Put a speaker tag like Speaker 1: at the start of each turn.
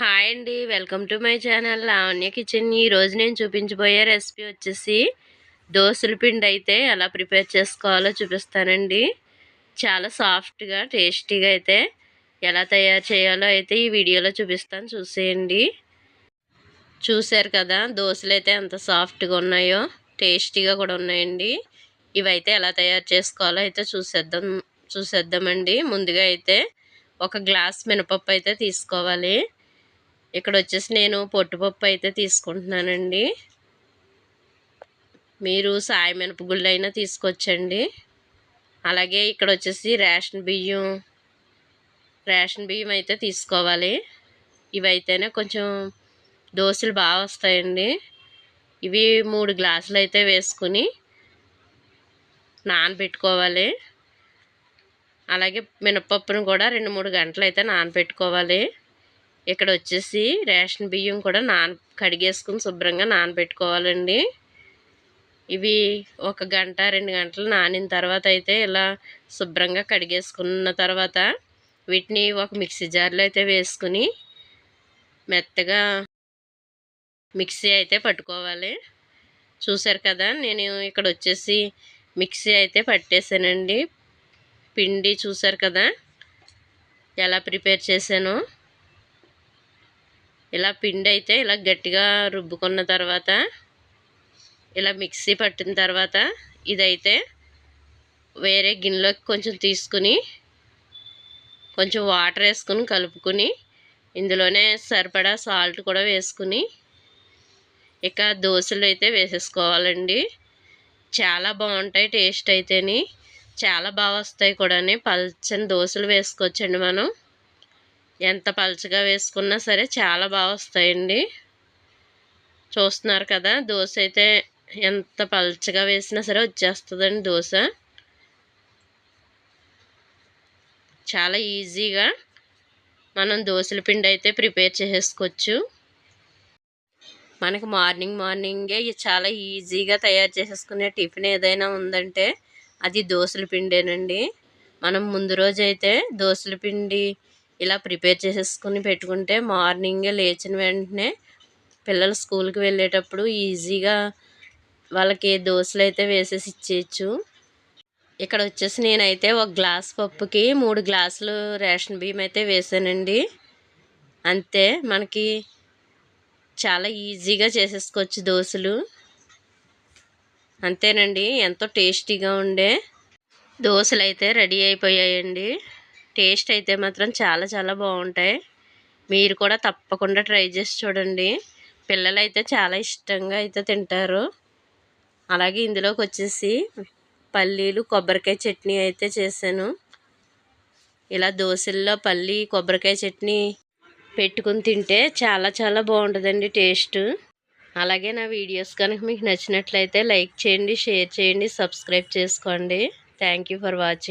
Speaker 1: Hi అండి. Welcome to my channel. Lavanya kitchen. ఈరోజు నేను చూపించబోయే రెసిపీ వచ్చేసి దోశల పిండి అయితే ఎలా ప్రిపేర్ చేసుకోవాలో చూపిస్తానండి. చాలా సాఫ్ట్గా టేస్టీగా అయితే ఎలా తయారు చేయాలో అయితే ఈ వీడియోలో చూపిస్తాను. చూసేయండి. చూశారు కదా దోశలు అయితే ఎంత సాఫ్ట్గా ఉన్నాయో టేస్టీగా కూడా ఉన్నాయండి. ఇవైతే ఎలా తయారు చేసుకోవాలో అయితే చూసేద్దాం చూసేద్దామండి. ముందుగా అయితే ఒక గ్లాస్ మినపప్పు అయితే తీసుకోవాలి. ఇక్కడ వచ్చేసి నేను పొట్టుపప్పు అయితే తీసుకుంటున్నానండి. మీరు సాయి మినపగుళ్ళు అయినా తీసుకొచ్చండి. అలాగే ఇక్కడ వచ్చేసి రేషన్ బియ్యం రేషన్ బియ్యం అయితే తీసుకోవాలి. ఇవైతేనే కొంచెం దోశలు బాగా వస్తాయండి. ఇవి మూడు గ్లాసులు అయితే వేసుకుని నానబెట్టుకోవాలి. అలాగే మినపప్పును కూడా రెండు మూడు గంటలు అయితే నానబెట్టుకోవాలి. ఇక్కడ వచ్చేసి రేషన్ బియ్యం కూడా నాన కడిగేసుకుని శుభ్రంగా నానబెట్టుకోవాలండి. ఇవి ఒక గంట రెండు గంటలు నానిన తర్వాత అయితే ఇలా శుభ్రంగా కడిగేసుకున్న తర్వాత వీటిని ఒక మిక్సీ జార్లో అయితే వేసుకుని మెత్తగా మిక్సీ అయితే పట్టుకోవాలి. చూసారు కదా నేను ఇక్కడ వచ్చేసి మిక్సీ అయితే పట్టేశానండి పిండి చూసారు కదా ఎలా ప్రిపేర్ చేశానో. ఇలా పిండి అయితే ఇలా గట్టిగా రుబ్బుకున్న తర్వాత ఇలా మిక్సీ పట్టిన తర్వాత ఇదైతే వేరే గిన్నెలోకి కొంచెం తీసుకుని కొంచెం వాటర్ వేసుకుని కలుపుకుని ఇందులోనే సరిపడా సాల్ట్ కూడా వేసుకుని ఇక దోశలు అయితే వేసేసుకోవాలండి. చాలా బాగుంటాయి టేస్ట్ అయితేని. చాలా బాగా వస్తాయి కూడా పల్చని దోశలు వేసుకోవచ్చండి మనం. ఎంత పలుచగా వేసుకున్నా సరే చాలా బాగా వస్తాయండి. చూస్తున్నారు కదా దోశ అయితే ఎంత పలుచగా వేసినా సరే వచ్చేస్తుందండి దోశ. చాలా ఈజీగా మనం దోశల పిండి అయితే ప్రిపేర్ చేసేసుకోవచ్చు. మనకి మార్నింగ్ మార్నింగే చాలా ఈజీగా తయారు చేసేసుకునే టిఫిన్ ఏదైనా ఉందంటే అది దోశల పిండేనండి. మనం ముందు రోజు అయితే దోశల పిండి ఇలా ప్రిపేర్ చేసేసుకుని పెట్టుకుంటే మార్నింగే లేచిన వెంటనే పిల్లలు స్కూల్కి వెళ్ళేటప్పుడు ఈజీగా వాళ్ళకి దోశలు అయితే వేసేసి ఇచ్చేయచ్చు. ఇక్కడ వచ్చేసి నేనైతే ఒక గ్లాస్ పప్పుకి మూడు గ్లాసులు రేషన్ బియ్యం అయితే వేసానండి. అంతే మనకి చాలా ఈజీగా చేసేసుకోవచ్చు దోశలు. అంతేనండి ఎంతో టేస్టీగా ఉండే దోశలు అయితే రెడీ అయిపోయాయండి. టేస్ట్ అయితే మాత్రం చాలా చాలా బాగుంటాయి. మీరు కూడా తప్పకుండా ట్రై చేసి చూడండి. పిల్లలు అయితే చాలా ఇష్టంగా అయితే తింటారు. అలాగే ఇందులోకి వచ్చేసి పల్లీలు కొబ్బరికాయ చట్నీ అయితే చేశాను. ఇలా దోశల్లో పల్లి కొబ్బరికాయ చట్నీ పెట్టుకుని తింటే చాలా చాలా బాగుంటుందండి టేస్ట్. అలాగే నా వీడియోస్ కనుక మీకు నచ్చినట్లయితే లైక్ చేయండి షేర్ చేయండి సబ్స్క్రైబ్ చేసుకోండి. Thank for watching.